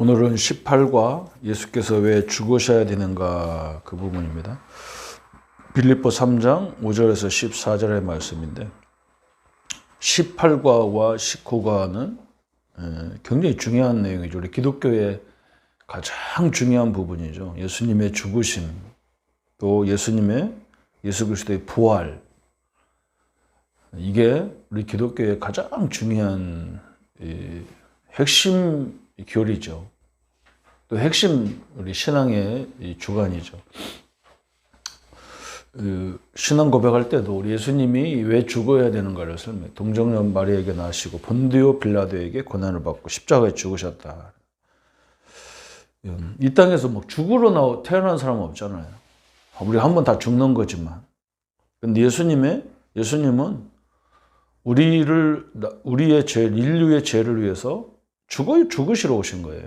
오늘은 18과 예수께서 왜 죽으셔야 되는가 그 부분입니다. 빌립보 3장 5절에서 14절의 말씀인데 18과와 19과는 굉장히 중요한 내용이죠. 우리 기독교의 가장 중요한 부분이죠. 예수님의 죽으심, 또 예수님의 예수 그리스도의 부활. 이게 우리 기독교의 가장 중요한 이 핵심 교리죠. 또 핵심 우리 신앙의 이 주관이죠. 그 신앙 고백할 때도 우리 예수님이 왜 죽어야 되는가를 설명. 동정녀 마리에게 나시고 본디오 빌라도에게 고난을 받고 십자가에 죽으셨다. 이 땅에서 뭐 죽으러 나오 태어난 사람은 없잖아요. 우리 한 번 다 죽는 거지만. 근데 예수님의 예수님은 우리를 우리의 죄, 인류의 죄를 위해서 죽어 죽으시러 오신 거예요.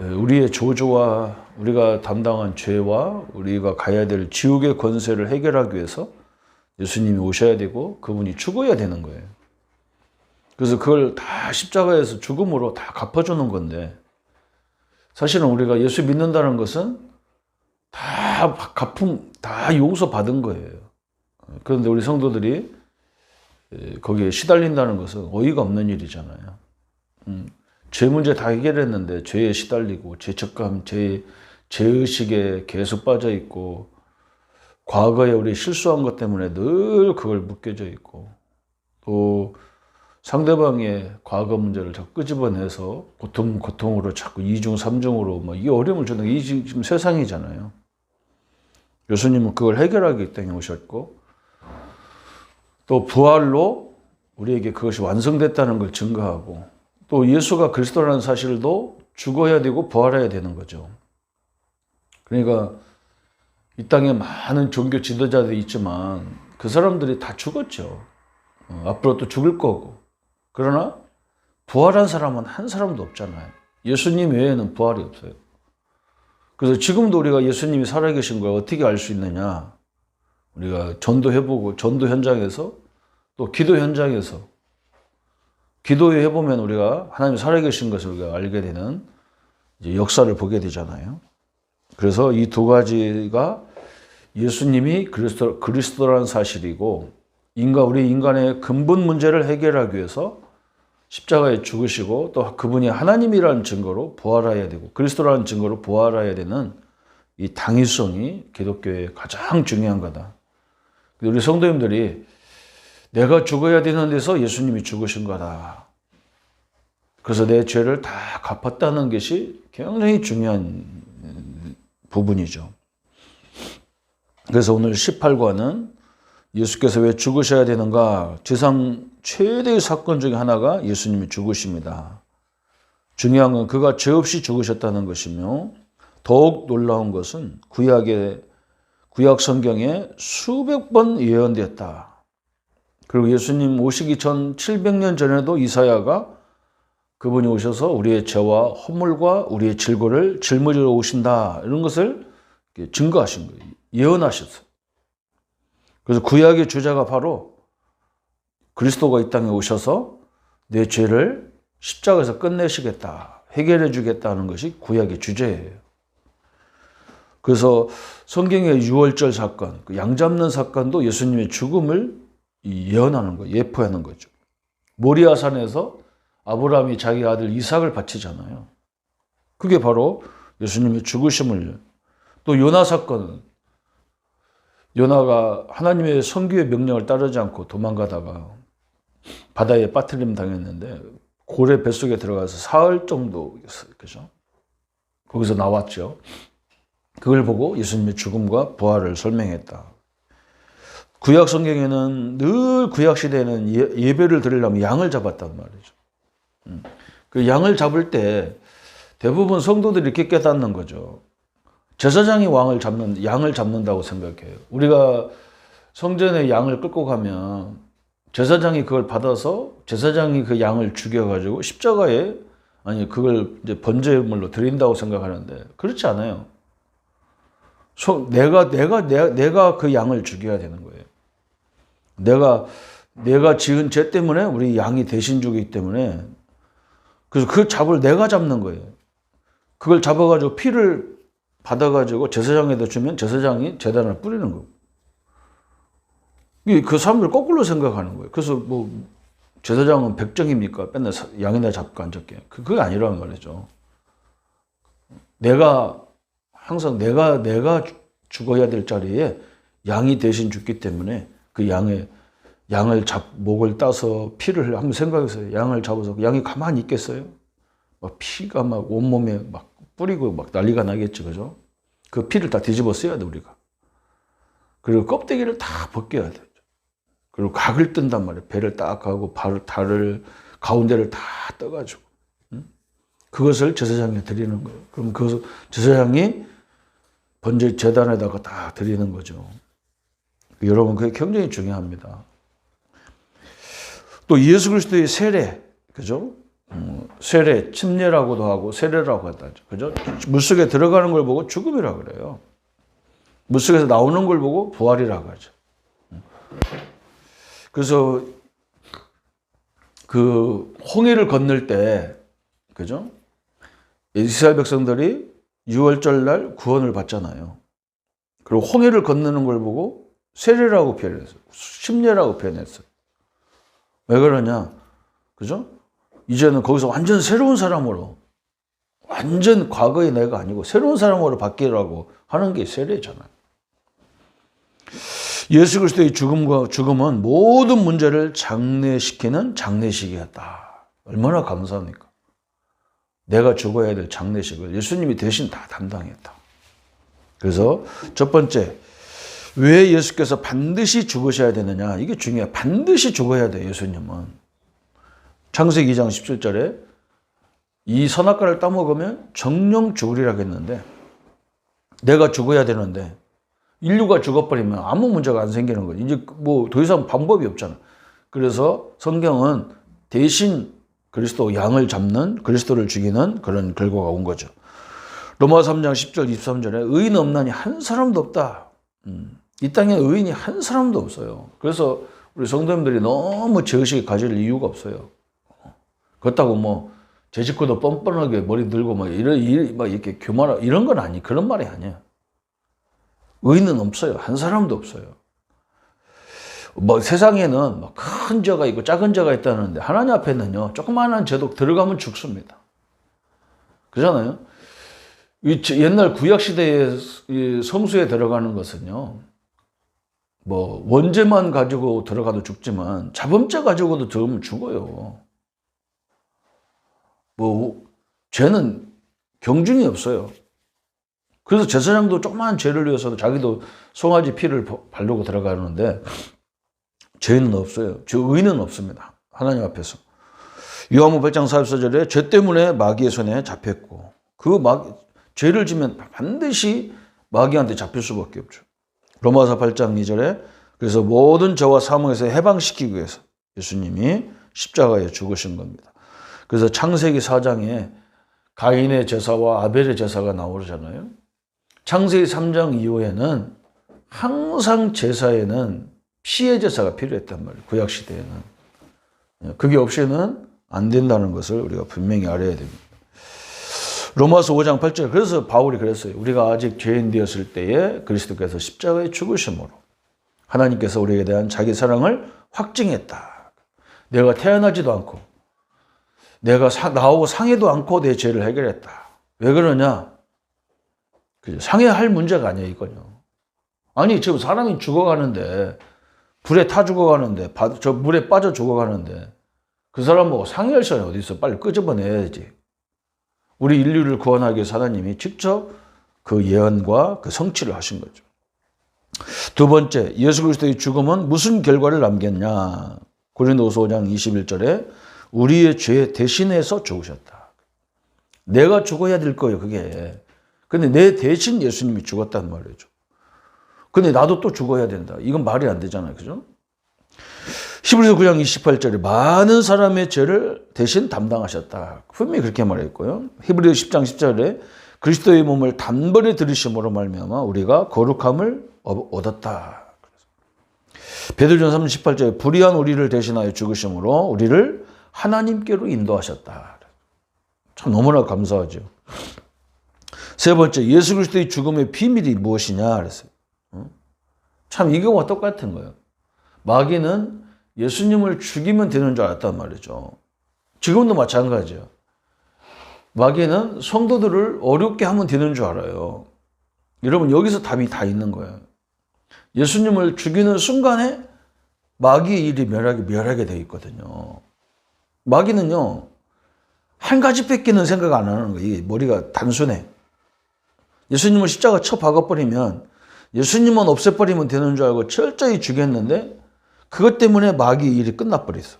예, 우리의 조조와 우리가 담당한 죄와 우리가 가야 될 지옥의 권세를 해결하기 위해서 예수님이 오셔야 되고 그분이 죽어야 되는 거예요. 그래서 그걸 다 십자가에서 죽음으로 다 갚아주는 건데 사실은 우리가 예수 믿는다는 것은 다 갚음, 다 용서 받은 거예요. 그런데 우리 성도들이 거기에 시달린다는 것은 어이가 없는 일이잖아요. 음, 죄 문제 다 해결했는데 죄에 시달리고 죄책감, 죄 죄의식에 계속 빠져 있고 과거에 우리 실수한 것 때문에 늘 그걸 묶여져 있고 또 상대방의 과거 문제를 자꾸 끄집어내서 고통 고통으로 자꾸 이중 삼중으로 뭐 이 어려움을 주는 게 지금 세상이잖아요. 예수님은 그걸 해결하기 때문에 오셨고 또 부활로 우리에게 그것이 완성됐다는 걸 증거하고 또 예수가 그리스도라는 사실도 죽어야 되고 부활해야 되는 거죠. 그러니까 이 땅에 많은 종교 지도자들이 있지만 그 사람들이 다 죽었죠. 어, 앞으로 또 죽을 거고. 그러나 부활한 사람은 한 사람도 없잖아요. 예수님 외에는 부활이 없어요. 그래서 지금도 우리가 예수님이 살아계신 걸 어떻게 알 수 있느냐? 우리가 전도해보고 전도 현장에서 또 기도 현장에서 기도해보면 우리가 하나님 살아계신 것을 우리가 알게 되는 역사를 보게 되잖아요. 그래서 이 두 가지가 예수님이 그리스도, 그리스도라는 사실이고 인간, 우리 인간의 근본 문제를 해결하기 위해서 십자가에 죽으시고 또 그분이 하나님이라는 증거로 부활해야 되고 그리스도라는 증거로 부활해야 되는 이 당위성이 기독교의 가장 중요한 거다. 우리 성도님들이 내가 죽어야 되는 데서 예수님이 죽으신 거다. 그래서 내 죄를 다 갚았다는 것이 굉장히 중요한 부분이죠. 그래서 오늘 18과는 예수께서 왜 죽으셔야 되는가? 지상 최대의 사건 중에 하나가 예수님이 죽으십니다. 중요한 건 그가 죄 없이 죽으셨다는 것이며 더욱 놀라운 것은 구약의 구약 성경에 수백 번 예언되었다. 그리고 예수님 오시기 전 700년 전에도 이사야가 그분이 오셔서 우리의 죄와 허물과 우리의 질고를 짊어지러 오신다. 이런 것을 증거하신 거예요. 예언하셨어요. 그래서 구약의 주자가 바로 그리스도가 이 땅에 오셔서 내 죄를 십자가에서 끝내시겠다. 해결해 주겠다는 것이 구약의 주제예요. 그래서 성경의 유월절 사건, 그양 잡는 사건도 예수님의 죽음을 예언하는 거예요. 예포하는 거죠. 모리아산에서 아브라함이 자기 아들 이삭을 바치잖아요. 그게 바로 예수님의 죽으심을 또 요나 사건은 요나가 하나님의 성규의 명령을 따르지 않고 도망가다가 바다에 빠뜨림 당했는데 고래 뱃속에 들어가서 사흘 정도 그죠? 거기서 나왔죠. 그걸 보고 예수님의 죽음과 부활을 설명했다. 구약 성경에는 늘 구약 시대에는 예, 배를 드리려면 양을 잡았단 말이죠. 음. 그 양을 잡을 때 대부분 성도들이 이렇게 깨닫는 거죠. 제사장이 왕을 잡는 양을 잡는다고 생각해요. 우리가 성전에 양을 끌고 가면 제사장이 그걸 받아서 제사장이 그 양을 죽여가지고 십자가에 아니 그걸 이제 번제물로 드린다고 생각하는데 그렇지 않아요. 내가 내가, 내가 그 양을 죽여야 되는 거예요. 내가 내가 지은 죄 때문에 우리 양이 대신 주기 때문에 그래서 그 잡을 내가 잡는 거예요. 그걸 잡아가지고 피를 받아가지고 제사장에다 주면 제사장이 재단을 뿌리는 거고. 그 사람들 거꾸로 생각하는 거예요. 그래서 뭐 제사장은 백정입니까? 맨날 사- 양이나 잡고 앉았게. 그- 그게 아니라는 말이죠. 내가 항상 내가 내가 죽어야 될 자리에 양이 대신 죽기 때문에 그 양의 양을 잡 목을 따서 피를 한번 생각해서요. 양을 잡아서 그 양이 가만히 있겠어요? 막 피가 막 온몸에 막 뿌리고 막 난리가 나겠죠, 그죠? 그 피를 다 뒤집어 써야 돼 우리가. 그리고 껍데기를 다 벗겨야 돼. 그리고 각을 뜬단 말이에요. 배를 딱 하고 발을 달을 가운데를 다 떠가지고 응? 그것을 제사장에 드리는 거예요. 그럼 그 제사장이 번제 재단에다가 다 드리는 거죠. 여러분 그게 굉장히 중요합니다. 또 예수 그리스도의 세례, 그죠? 음, 세례, 침례라고도 하고 세례라고 하다죠. 그죠? 물속에 들어가는 걸 보고 죽음이라 그래요. 물속에서 나오는 걸 보고 부활이라고 하죠. 그래서 그 홍해를 건널 때, 그죠? 이스라엘 백성들이 6월절 날 구원을 받잖아요. 그리고 홍해를 건너는 걸 보고 세례라고 표현했어요. 심례라고 표현했어요. 왜 그러냐? 그죠? 이제는 거기서 완전 새로운 사람으로, 완전 과거의 내가 아니고 새로운 사람으로 바뀌라고 하는 게 세례잖아요. 예수 그리스도의 죽음과 죽음은 모든 문제를 장례시키는 장례식이었다. 얼마나 감사합니까? 내가 죽어야 될 장례식을 예수님이 대신 다 담당했다. 그래서 첫 번째, 왜 예수께서 반드시 죽으셔야 되느냐? 이게 중요해. 반드시 죽어야 돼, 예수님은. 창세기 2장 17절에 이 선악과를 따먹으면 정령 죽으리라고 했는데 내가 죽어야 되는데 인류가 죽어버리면 아무 문제가 안 생기는 거예요. 이제 뭐 더 이상 방법이 없잖아. 그래서 성경은 대신 그리스도 양을 잡는 그리스도를 죽이는 그런 결과가 온 거죠. 로마 3장 10절 23절에 의인 없나니 한 사람도 없다. 음, 이 땅에 의인이 한 사람도 없어요. 그래서 우리 성도님들이 너무 죄의식을 가질 이유가 없어요. 그렇다고 뭐 제 식구도 뻔뻔하게 머리 들고 막 이런 이- 막 이렇게 교만하 이런 건 아니 그런 말이 아니야. 의인은 없어요. 한 사람도 없어요. 뭐 세상에는 뭐큰 죄가 있고 작은 죄가 있다는데 하나님 앞에는요 조그마한 죄도 들어가면 죽습니다. 그잖아요. 옛날 구약 시대의 이 성수에 들어가는 것은요 뭐 원죄만 가지고 들어가도 죽지만 자범죄 가지고도 들어가면 죽어요. 뭐 죄는 경중이 없어요. 그래서 제사장도 조그마한 죄를 위해서도 자기도 송아지 피를 바르고 들어가는데 죄는 없어요. 죄 의는 없습니다. 하나님 앞에서. 요한복 8장 44절에 죄 때문에 마귀의 손에 잡혔고 그 마귀 죄를 지면 반드시 마귀한테 잡힐 수밖에 없죠. 로마서 8장 2절에 그래서 모든 죄와 사망에서 해방시키기 위해서 예수님이 십자가에 죽으신 겁니다. 그래서 창세기 4장에 가인의 제사와 아벨의 제사가 나오잖아요. 창세기 3장 이후에는 항상 제사에는 피의 제사가 필요했단 말이에요. 구약 시대에는. 그게 없이는 안 된다는 것을 우리가 분명히 알아야 됩니다. 로마서 5장 8절 그래서 바울이 그랬어요. 우리가 아직 죄인 되었을 때에 그리스도께서 십자가에 죽으심으로 하나님께서 우리에 대한 자기 사랑을 확증했다. 내가 태어나지도 않고 내가 사, 나오고 상해도 않고 내 죄를 해결했다. 왜 그러냐? 그죠? 상해할 문제가 아니에요, 이건요. 아니, 지금 사람이 죽어가는데, 불에 타 죽어가는데, 바- 저 물에 빠져 죽어가는데, 그 사람 뭐 상해할 시간이 어디 있어? 빨리 끄집어내야지. 우리 인류를 구원하기 위해서 하나님이 직접 그 예언과 그 성취를 하신 거죠. 두 번째, 예수 그리스도의 죽음은 무슨 결과를 남겼냐? 고린도서 5장 21절에 우리의 죄 대신해서 죽으셨다. 내가 죽어야 될 거예요, 그게. 근데 내 대신 예수님이 죽었단 말이죠. 근데 나도 또 죽어야 된다. 이건 말이 안 되잖아요. 그죠? 히브리서 9장 28절에 많은 사람의 죄를 대신 담당하셨다. 분명히 그렇게 말했고요. 히브리서 10장 10절에 그리스도의 몸을 단번에 들이심으로 말미암아 우리가 거룩함을 얻었다. 베드로전 3장 18절에 불의한 우리를 대신하여 죽으심으로 우리를 하나님께로 인도하셨다. 참 너무나 감사하죠. 세 번째, 예수 그리스도의 죽음의 비밀이 무엇이냐 그랬어요. 어? 참 이거와 똑같은 거예요. 마귀는 예수님을 죽이면 되는 줄 알았단 말이죠. 지금도 마찬가지예요. 마귀는 성도들을 어렵게 하면 되는 줄 알아요. 여러분 여기서 답이 다 있는 거예요. 예수님을 죽이는 순간에 마귀의 일이 멸하게 멸하게 돼 있거든요. 마귀는요 한 가지 뺏기는 생각 안 하는 거예요. 머리가 단순해. 예수님을 십자가 쳐 박아버리면 예수님만 없애버리면 되는 줄 알고 철저히 죽였는데 그것 때문에 마귀의 일이 끝나버렸어.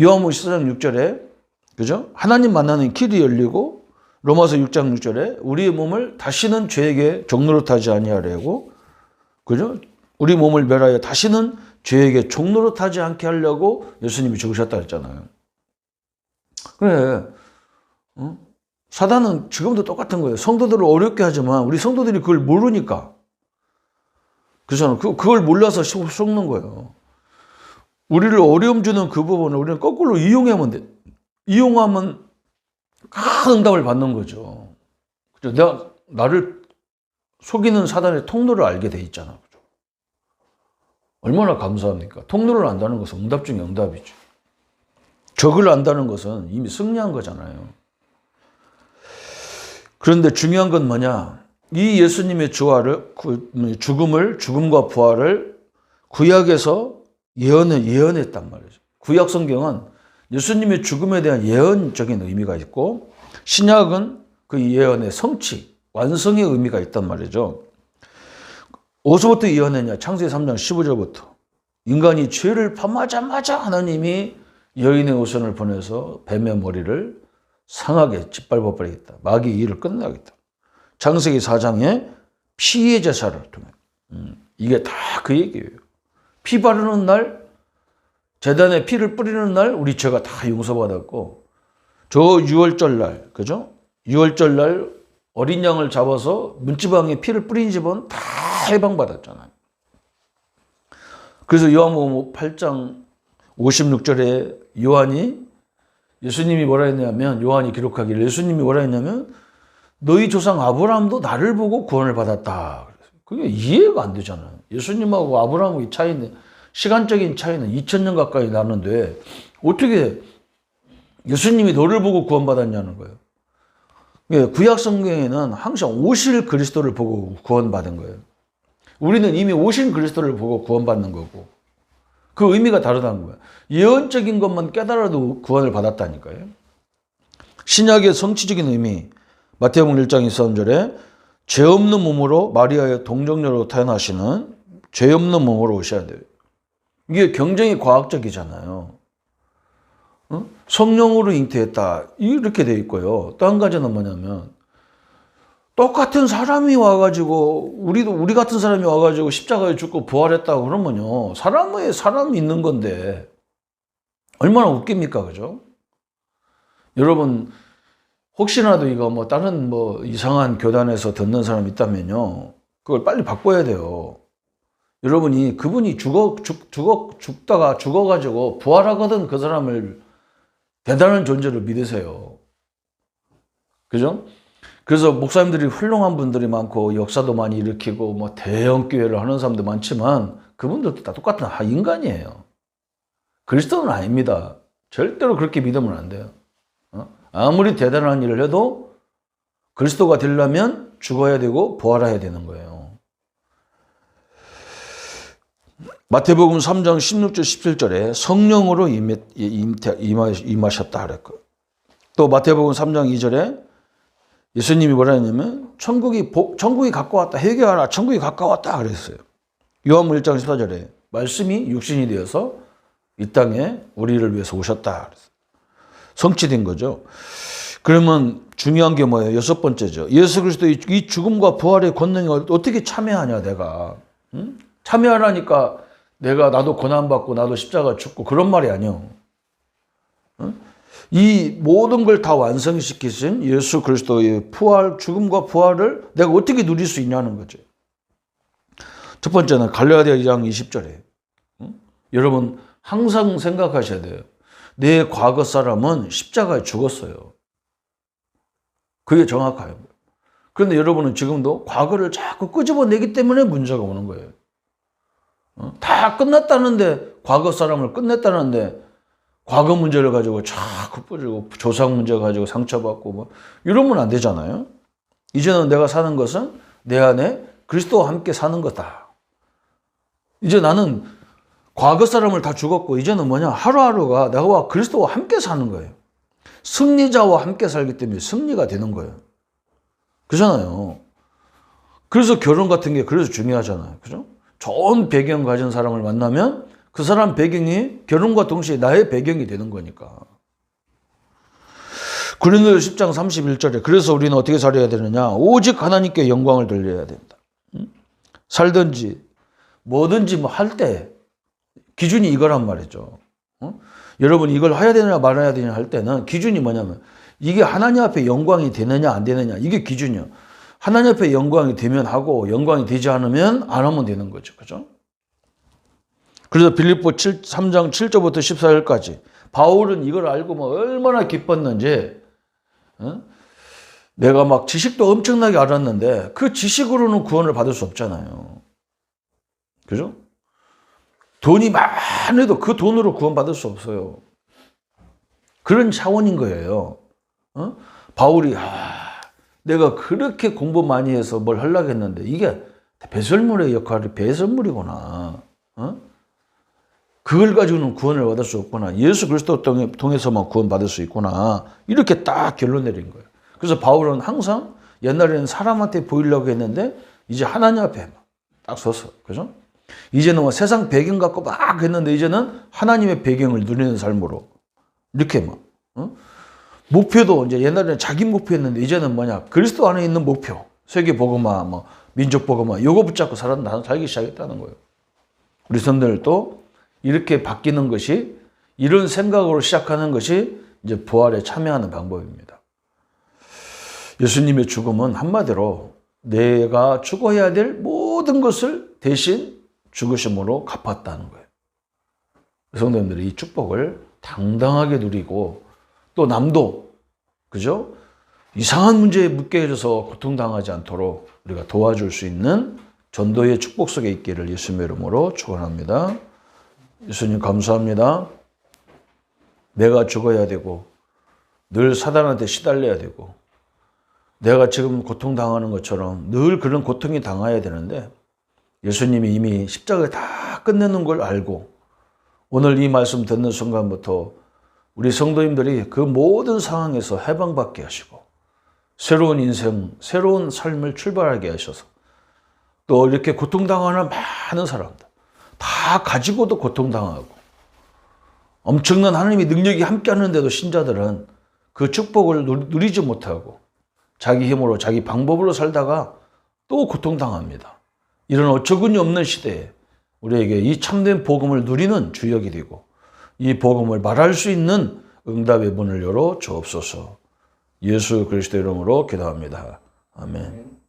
요한복음 14장 6절에 그죠? 하나님 만나는 길이 열리고 로마서 6장 6절에 우리의 몸을 다시는 죄에게 종노릇하지 아니하려고 그죠? 우리 몸을 멸하여 다시는 죄에게 종노릇하지 않게 하려고 예수님이 죽으셨다 했잖아요. 그래. 어? 사단은 지금도 똑같은 거예요. 성도들을 어렵게 하지만 우리 성도들이 그걸 모르니까. 그래서 그, 그걸 몰라서 속- 속는 거예요. 우리를 어려움 주는 그 부분을 우리는 거꾸로 이용하면 돼. 이용하면 큰 응답을 받는 거죠. 그죠? 내가 나를 속이는 사단의 통로를 알게 돼 있잖아. 그죠? 얼마나 감사합니까? 통로를 안다는 것은 응답 중에 응답이죠. 적을 안다는 것은 이미 승리한 거잖아요. 그런데 중요한 건 뭐냐? 이 예수님의 주화를, 구- 죽음을, 죽음과 부활을 구약에서 예언을 예언했단 말이죠. 구약 성경은 예수님의 죽음에 대한 예언적인 의미가 있고 신약은 그 예언의 성취, 완성의 의미가 있단 말이죠. 어디서부터 예언했냐? 창세기 3장 15절부터. 인간이 죄를 범하자마자 하나님이 여인의 우선을 보내서 뱀의 머리를 상하게 짓밟아 버리겠다. 마귀의 일을 끝나겠다. 창세기 4장에 피의 제사를 통해. 음, 이게 다 그 얘기예요. 피 바르는 날, 재단에 피를 뿌리는 날, 우리 죄가 다 용서받았고, 저 6월절 날, 그죠? 6월절 날 어린 양을 잡아서 문지방에 피를 뿌린 집은 다 해방받았잖아요. 그래서 요한복음 8장 56절에 요한이 예수님이 뭐라 했냐면 요한이 기록하기를 예수님이 뭐라 했냐면 너희 조상 아브라함도 나를 보고 구원을 받았다. 그게 이해가 안 되잖아요. 예수님하고 아브라함의 차이는 시간적인 차이는 2000년 가까이 나는데 어떻게 예수님이 너를 보고 구원받았냐는 거예요. 예, 구약 성경에는 항상 오실 그리스도를 보고 구원받은 거예요. 우리는 이미 오신 그리스도를 보고 구원받는 거고 그 의미가 다르다는 거예요. 예언적인 것만 깨달아도 구원을 받았다니까요. 신약의 성취적인 의미 마태복음 1장 23절에 죄 없는 몸으로 마리아의 동정녀로 태어나시는 죄 없는 몸으로 오셔야 돼요. 이게 굉장히 과학적이잖아요. 어? 성령으로 잉태했다 이렇게 돼 있고요. 또 한 가지는 뭐냐면 똑같은 사람이 와가지고 우리도 우리 같은 사람이 와가지고 십자가에 죽고 부활했다 그러면요 사람의 사람이 있는 건데 얼마나 웃깁니까 그죠? 여러분 혹시라도 이거 뭐 다른 뭐 이상한 교단에서 듣는 사람 있다면요 그걸 빨리 바꿔야 돼요. 여러분이 그분이 죽어 죽 죽어 죽다가 죽어가지고 부활하거든 그 사람을 대단한 존재를 믿으세요. 그죠? 그래서 목사님들이 훌륭한 분들이 많고 역사도 많이 일으키고 뭐 대형 교회를 하는 사람도 많지만 그분들도 다 똑같은 하- 인간이에요. 그리스도는 아닙니다. 절대로 그렇게 믿으면 안 돼요. 어? 아무리 대단한 일을 해도 그리스도가 되려면 죽어야 되고 부활해야 되는 거예요. 마태복음 3장 16절 17절에 성령으로 임하셨다 그랬고 또 마태복음 3장 2절에 예수님이 뭐라 했냐면 천국이 복- 천국이 가까웠다 회개하라 천국이 가까웠다 그랬어요. 요한복음 1장 14절에 말씀이 육신이 되어서 이 땅에 우리를 위해서 오셨다 그랬어요. 성취된 거죠. 그러면 중요한 게 뭐예요? 여섯 번째죠. 예수 그리스도의 이 죽음과 부활의 권능이 어떻게 참여하냐 내가 응? 참여하라니까 내가 나도 고난받고 나도 십자가 죽고 그런 말이 아니요. 이 모든 걸 다 완성시키신 예수 그리스도의 부활, 죽음과 부활을 내가 어떻게 누릴 수 있냐는 거죠. 첫 번째는 갈라디아 2장 20절에 여러분 항상 생각하셔야 돼요. 내 과거 사람은 십자가에 죽었어요. 그게 정확해요. 그런데 여러분은 지금도 과거를 자꾸 끄집어내기 때문에 문제가 오는 거예요. 어? 다 끝났다는데 과거 사람을 끝냈다는데 과거 문제를 가지고 자꾸 뿌리고 조상 문제 가지고 상처받고 뭐 이러면 안 되잖아요. 이제는 내가 사는 것은 내 안에 그리스도와 함께 사는 거다. 이제 나는 과거 사람을 다 죽었고 이제는 뭐냐 하루하루가 내가 그리스도와 함께 사는 거예요. 승리자와 함께 살기 때문에 승리가 되는 거예요. 그잖아요. 그래서 결혼 같은 게 그래서 중요하잖아요. 그죠? 좋은 배경 가진 사람을 만나면 그 사람 배경이 결혼과 동시에 나의 배경이 되는 거니까. 그린도 10장 31절에 그래서 우리는 어떻게 살아야 되느냐? 오직 하나님께 영광을 돌려야 된다. 응? 살든지 뭐든지 뭐 할 때 기준이 이거란 말이죠. 어? 여러분 이걸 해야 되느냐 말아야 되느냐 할 때는 기준이 뭐냐면 이게 하나님 앞에 영광이 되느냐 안 되느냐 이게 기준이요. 하나님 앞에 영광이 되면 하고 영광이 되지 않으면 안 하면 되는 거죠. 그죠? 그래서 빌립보 7, 3장 7절부터 14절까지 바울은 이걸 알고 뭐 얼마나 기뻤는지 어? 내가 막 지식도 엄청나게 알았는데 그 지식으로는 구원을 받을 수 없잖아요. 그죠? 돈이 많아도 그 돈으로 구원받을 수 없어요. 그런 차원인 거예요. 어? 바울이 아, 내가 그렇게 공부 많이 해서 뭘 하려고 했는데 이게 배설물의 역할이 배설물이구나. 어? 그걸 가지고는 구원을 받을 수 없구나. 예수 그리스도 통해서만 구원받을 수 있구나. 이렇게 딱 결론 내린 거예요. 그래서 바울은 항상 옛날에는 사람한테 보이려고 했는데 이제 하나님 앞에 딱 서서. 그죠? 이제는 뭐 세상 배경 갖고 막 했는데 이제는 하나님의 배경을 누리는 삶으로. 이렇게 막. 어? 목표도 이제 옛날에는 자기 목표였는데 이제는 뭐냐. 그리스도 안에 있는 목표. 세계 복음화, 뭐 민족 복음화. 요거 붙잡고 살았다, 살기 시작했다는 거예요. 우리 성들도 이렇게 바뀌는 것이 이런 생각으로 시작하는 것이 이제 부활에 참여하는 방법입니다. 예수님의 죽음은 한마디로 내가 죽어야 될 모든 것을 대신 죽으심으로 갚았다는 거예요. 성도님들이 이 축복을 당당하게 누리고 또 남도 그죠? 이상한 문제에 묶여 있어서 고통당하지 않도록 우리가 도와줄 수 있는 전도의 축복 속에 있기를 예수님의 이름으로 축원합니다. 예수님 감사합니다. 내가 죽어야 되고 늘 사단한테 시달려야 되고 내가 지금 고통당하는 것처럼 늘 그런 고통이 당해야 되는데 예수님이 이미 십자가에 다 끝내는 걸 알고 오늘 이 말씀 듣는 순간부터 우리 성도님들이 그 모든 상황에서 해방받게 하시고 새로운 인생, 새로운 삶을 출발하게 하셔서 또 이렇게 고통당하는 많은 사람들 다 가지고도 고통당하고 엄청난 하나님의 능력이 함께 하는데도 신자들은 그 축복을 누리지 못하고 자기 힘으로 자기 방법으로 살다가 또 고통당합니다. 이런 어처구니 없는 시대에 우리에게 이 참된 복음을 누리는 주역이 되고 이 복음을 말할 수 있는 응답의 문을 열어 주옵소서. 예수 그리스도 이름으로 기도합니다. 아멘.